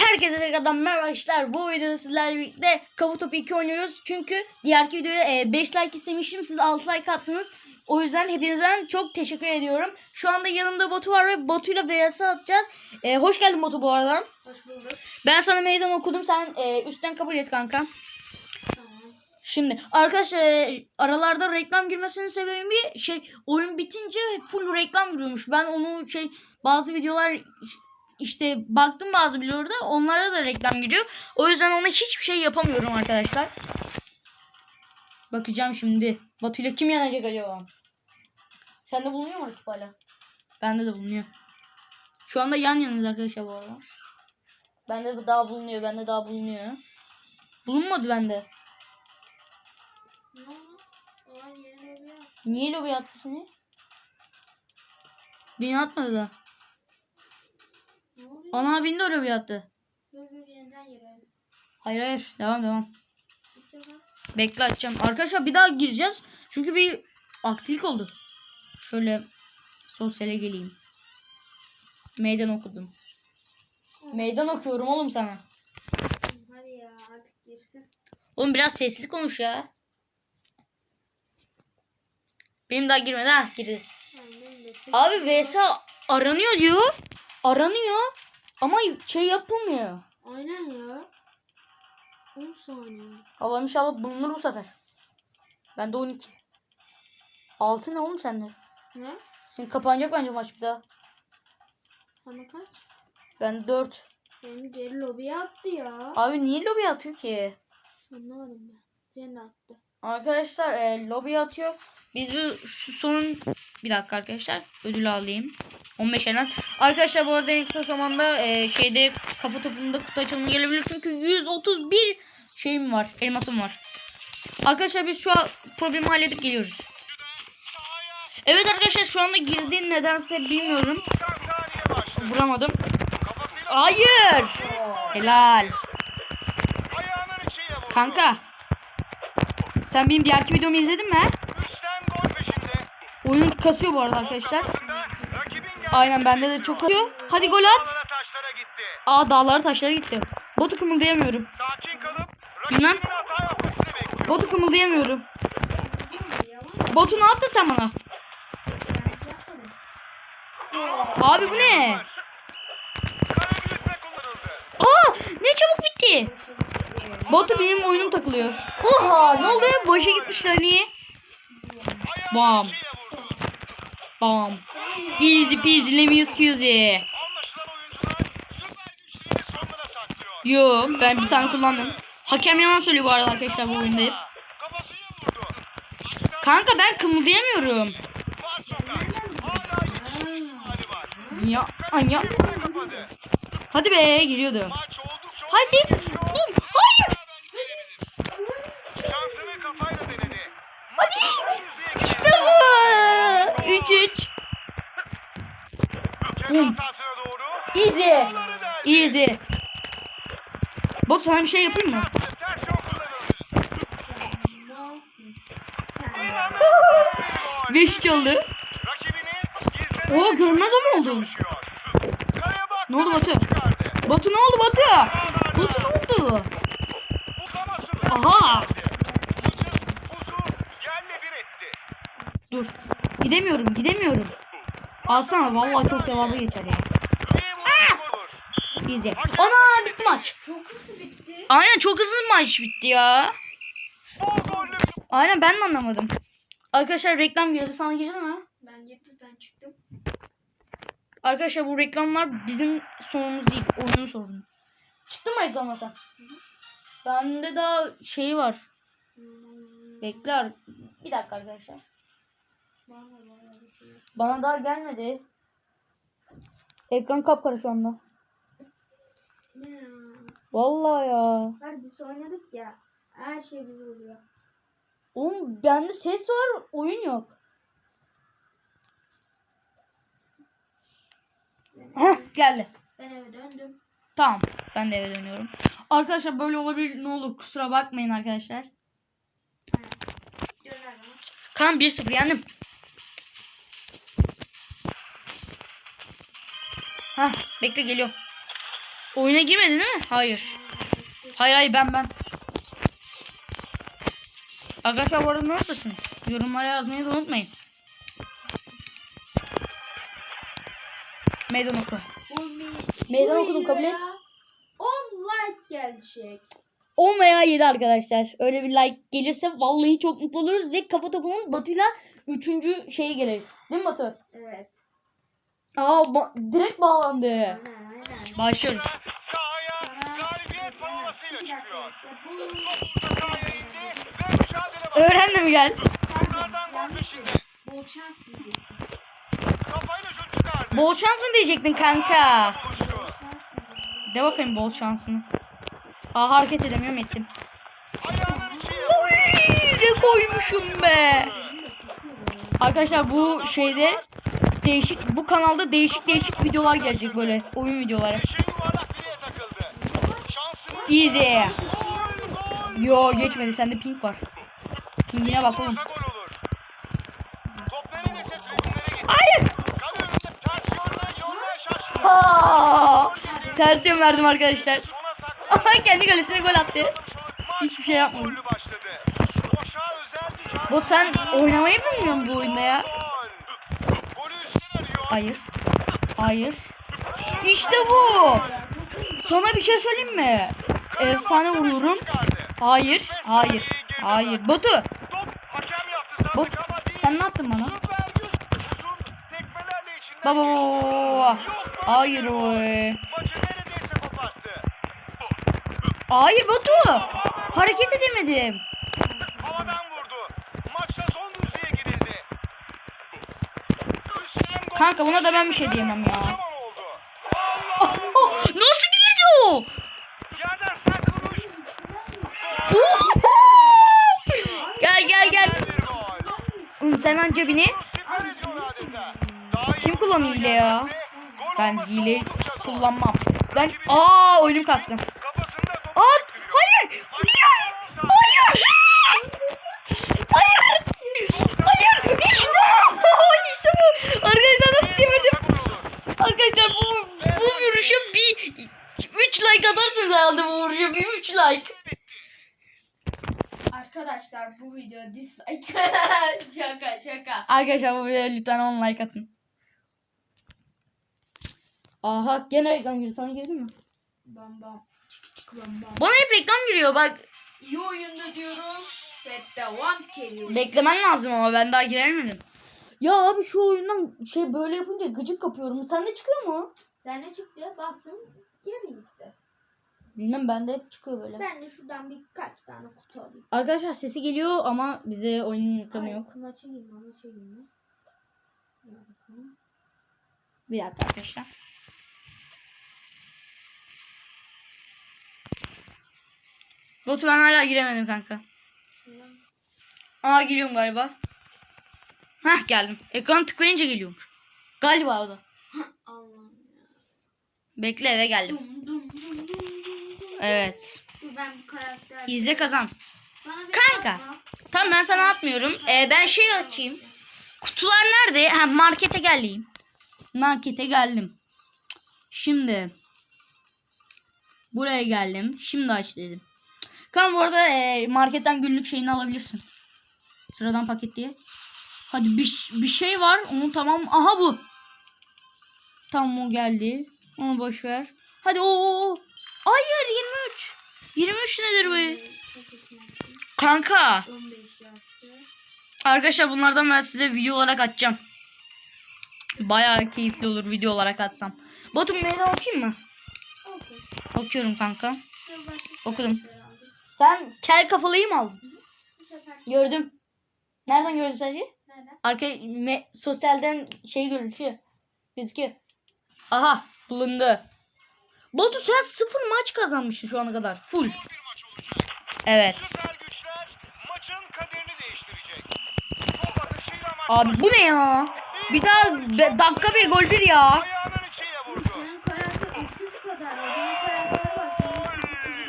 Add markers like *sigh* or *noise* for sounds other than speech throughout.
Herkese tekrardan merhaba arkadaşlar. Bu videoda sizlerle birlikte Kafa Topu 2 oynuyoruz. Çünkü diğerki videoya 5 like istemiştim. Siz 6 like attınız. O yüzden hepinizden çok teşekkür ediyorum. Şu anda yanımda Batu var ve Batu'yla VS atacağız. E, hoş geldin Batu bu arada. Hoş bulduk. Ben sana meydan okudum. Sen e, üstten kabul et kanka. Tamam. Şimdi arkadaşlar e, aralarda reklam girmesinin sebebi şey oyun bitince full reklam giriyormuş. Ben onu şey bazı videolar işte baktım bazı videolarda onlara da reklam giriyor. O yüzden ona hiçbir şey yapamıyorum arkadaşlar. Bakacağım şimdi. Batu ile kim yenecek acaba? Sende bulunuyor mu rakip hala? Bende de bulunuyor. Şu anda yan yanayız arkadaşlar bu arada. Bende de daha bulunuyor. Bende daha bulunuyor. Bulunmadı bende. Niye lobi attı seni? Beni atmadı da. Ana beni de attı. Dur yeniden girelim. Hayır hayır devam devam. Bekle açacağım. Arkadaşlar bir daha gireceğiz. Çünkü bir aksilik oldu. Şöyle sosyale geleyim. Meydan okudum. Meydan okuyorum oğlum sana. Hadi ya artık girsin. Oğlum biraz sesli konuş ya. Benim daha girmedi ha girdi. Abi VS aranıyor diyor. Aranıyor. Ama şey yapılmıyor. Aynen ya. 10 saniye. Allah inşallah bulunur bu sefer. Bende 12. 6 ne oğlum sende? Ne? Senin kapanacak bence maç bir daha. Sana kaç? Ben 4. Benim geri lobiye attı ya. Abi niye lobi atıyor ki? Anlamadım ben. Seni de attı. Arkadaşlar e, lobi atıyor. Biz bu şu son bir dakika arkadaşlar ödül alayım. 15 elen. Arkadaşlar bu arada en kısa zamanda e, şeyde kafa topunda kutu açılımı gelebilir. Çünkü 131 şeyim var. Elmasım var. Arkadaşlar biz şu an problemi halledip geliyoruz. Evet arkadaşlar şu anda girdi nedense bilmiyorum. Vuramadım. Hayır. Helal. Kanka. Sen benim diğerki videomu izledin mi? Oyun kasıyor bu arada arkadaşlar. Aynen bende de çok kasıyor. Hadi gol at. Aa dağlara taşlara gitti. Botu kımıldayamıyorum. Sakin kalıp Bilmem. Botu kımıldayamıyorum. Botu ne yaptın sen bana? Abi bu ne? Aa ne çabuk bitti. Botu benim oyunum takılıyor. Oha ne oldu? Boşa gitmişler niye? Bam. Bam. Easy peasy lemius cuzy. Yo ben bir tane kullandım. Hakem yalan söylüyor bu arada arkadaşlar bu oyunda hep. Kanka ben kımıldayamıyorum. Ya anya. Hadi be giriyordu. Hadi. Bum. Hayır. Şansını kafayla denedi. Hadi. İşte bu. 3 3. Bum. Easy. Easy. Bot sana bir şey yapayım mı? Beş çaldı. Oo görmez ama oldu. Ne oldu Batu? Batu ne oldu Batu? Batu ne oldu? Aha. Dur. Gidemiyorum, gidemiyorum. Alsana vallahi çok sevabı geçer ya. Easy. Ana bitti maç. Çok hızlı bitti. Aynen çok hızlı maç bitti ya. Aynen ben de anlamadım. Arkadaşlar reklam girdi. Sana girdi mi? Ben gittim ben çıktım. Arkadaşlar bu reklamlar bizim sorunumuz değil. Oyunun sorunu. Çıktı mı reklamlar sen? Bende daha şey var. Hmm, Bekler. Bir dakika arkadaşlar. bana bana daha gelmedi. Ekran kapkara şu anda. Ne ya? Vallahi ya. Var biz oynadık ya. Her şey bizi vuruyor. Oğlum bende ses var, oyun yok. Heh geldi. Ben eve döndüm. Tamam. Ben de eve dönüyorum. Arkadaşlar böyle olabilir ne olur kusura bakmayın arkadaşlar. Kan 1-0 yendim. Hah bekle geliyorum. Oyuna girmedin değil mi? Hayır. Hayır hayır ben ben. Arkadaşlar bu arada nasılsınız? Yorumlara yazmayı da unutmayın. Meydan oku. Meydan okudum, kabul et. 10 like gelecek. 10 veya 7 arkadaşlar. Öyle bir like gelirse vallahi çok mutlu oluruz ve kafa topunun Batu'yla 3. şeye gelir. Değil mi Batu? Evet. Aa ba- direkt bağlandı. Aynen aynen. Başlıyoruz. Sahaya galibiyet dakika, çıkıyor. Top sahaya indi ve mücadele başlıyor. Öğren de mi gel? Bunlardan gol peşinde. Bol şans diyecektim. Kafayla şut çıkardı. Bol şans mı diyecektin kanka? De bakayım bol şansını. Aa hareket edemiyorum ettim. Oy ne koymuşum be. Arkadaşlar bu şeyde değişik bu kanalda değişik değişik videolar gelecek böyle oyun videoları. Easy. Yo geçmedi sende pink var. Pinkine bak oğlum. Hayır. Ha! Ters yön verdim arkadaşlar. Kendi kalesine gol attı. Hiçbir şey yapmadım. Bu sen oynamayı bilmiyor musun bu oyunda ya? Gol. Golü üstten arıyor. Hayır. Hayır. İşte bu. Sana bir şey söyleyeyim mi? Efsane vururum. Hayır. Hayır. Hayır. Batu. Değil. sen ne yaptın bana? Baba böyle Hayır oy. Hayır Batu. Hareket edemedim. Kanka buna da ben bir şey diyemem ya. Nasıl girdi o? Gel gel gel. Oğlum sen anca beni. Kim kullanıyor hile ya? Ben hile kullanmam. Ben aa oyunum kastım. Kafasında topu At. sektiriyor. Hayır. Hayır. Hayır. Hayır. Hayır. İşte bu. İşte bu. Arkadaşlar nasıl çevirdim? Gol olur. Arkadaşlar bu bu vuruşa bir 3 like atarsınız herhalde bu vuruşa bir 3 like. Arkadaşlar bu video dislike. *laughs* şaka şaka. Arkadaşlar bu videoya lütfen 10 like atın. Aha gene reklam girdi. Sana girdi mi? Bam bam. Çık çık bam bam. Bana hep reklam giriyor bak. İyi oyunda diyoruz ve devam geliyoruz. Beklemen lazım ama ben daha giremedim. Ya abi şu oyundan şey böyle yapınca gıcık kapıyorum. Sende çıkıyor mu? Ben ne çıktı? Bastım geri gitti. Bilmem bende hep çıkıyor böyle. Ben de şuradan birkaç tane kutu alayım. Arkadaşlar sesi geliyor ama bize oyunun ekranı Ay, yok. Girme, maça girme. Bir dakika. Arkadaşlar. Botu ben hala giremedim kanka. Aa geliyorum galiba. Hah geldim. Ekran tıklayınca geliyormuş. Galiba o da. Allah'ım. Bekle eve geldim. Dum dum. Evet. Ben bu karakter. İzle kazan. Kanka. atma. Tamam ben sana atmıyorum. Ee, ben şey açayım. Kutular nerede? Ha markete geleyim. Markete geldim. Şimdi. Buraya geldim. Şimdi aç dedim. Kan bu arada e, marketten günlük şeyini alabilirsin. Sıradan paket diye. Hadi bir, bir şey var. Onu tamam. Aha bu. Tamam o geldi. Onu boş ver. Hadi o. Hayır 23. 23 nedir bu? Kanka. 15 yaşta. Arkadaşlar bunlardan ben size video olarak atacağım. Bayağı keyifli olur video olarak atsam. Batu meydan okuyayım mı? Okey. Okuyorum kanka. Okudum. aldım. Sen kel kafalıyı mı aldın? Gördüm. Nereden gördün sence? nereden? Arka me- sosyalden şey gözüküyor. Gözüküyor. Aha bulundu. Batu sen sıfır maç kazanmışsın şu ana kadar. Full. Evet. Abi bu ne ya? Bir daha be- dakika bir gol bir ya. Ayağının içiyle vurdu. Senin karakter 30 kadar. O benim karaktere bak.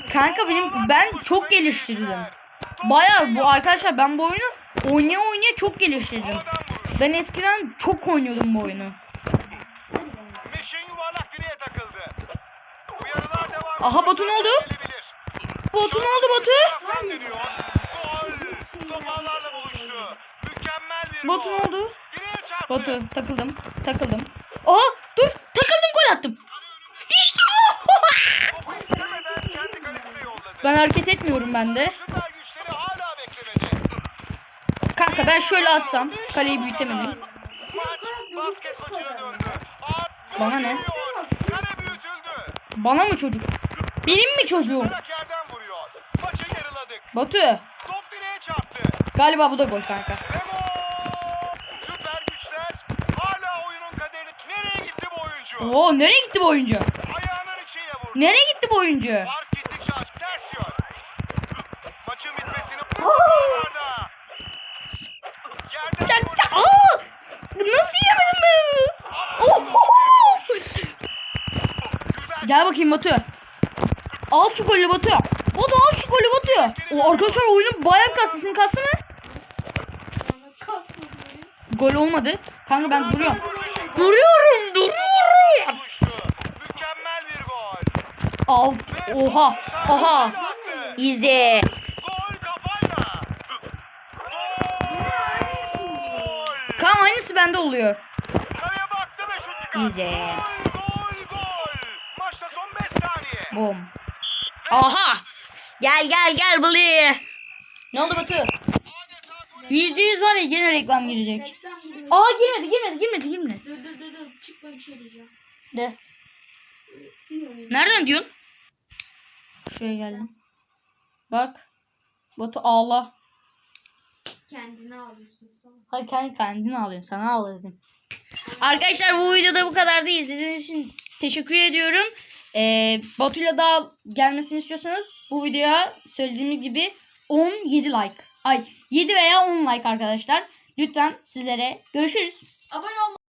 Gol. Kanka benim ben çok geliştirdim. Baya bu arkadaşlar ben bu oyunu oynaya oynaya çok geliştirdim. Ben eskiden çok oynuyordum bu oyunu. Aha Batu ne oldu? Batu ne oldu Batu? Batu ne oldu? Batu takıldım. Takıldım. Aha dur takıldım gol attım. İşte bu. Ben hareket etmiyorum ben de. Kanka ben şöyle atsam kaleyi büyütemedim. Bana ne? Bana mı çocuk? Benim mi çocuğum? Merak yerden vuruyor. Maçı yarıladık. Batu. Top direğe çarptı. Galiba bu da gol kanka. Ve gol. Süper güçler hala oyunun kaderini. Nereye gitti bu oyuncu? Oo nereye gitti bu oyuncu? Ayağının içiyle vurdu. Nereye gitti bu oyuncu? Fark gittikçe aç. Ters yön. Maçın bitmesini kurtarlarda. Yerden Çak vurdu. çak. Aa! Nasıl yemedim ben? Gel bakayım Batu. Al şu golü Batu. Batu al şu golü Batu. O arkadaşlar oyunun bayağı kastısın kastı mı? Gol olmadı. Kanka ben duruyorum. Duruyorum duruyorum. Mükemmel bir gol. Al. Oha. Oha. İze. Kan aynısı bende oluyor. Kaleye baktı ve şut çıkarttı. Güzel. Gol gol gol. Maçta son 5 saniye. Bom. Aha. Gel gel gel Bali. Ne oldu Batu? Yüzde yüz var ya gene reklam girecek. Aa girmedi girmedi girmedi girmedi. Dur dur dur dur. Çıkma bir şey diyeceğim. De. Nereden diyorsun? Şuraya geldim. Bak. Batu ağla. Kendini alıyorsun sana. Hayır kendi kendini ağlıyorsun. Sana ağla dedim. Arkadaşlar bu videoda bu kadardı. İzlediğiniz için teşekkür ediyorum. Ee, Batu'yla daha gelmesini istiyorsanız bu videoya söylediğim gibi 17 like. Ay 7 veya 10 like arkadaşlar. Lütfen sizlere görüşürüz. Abone ol.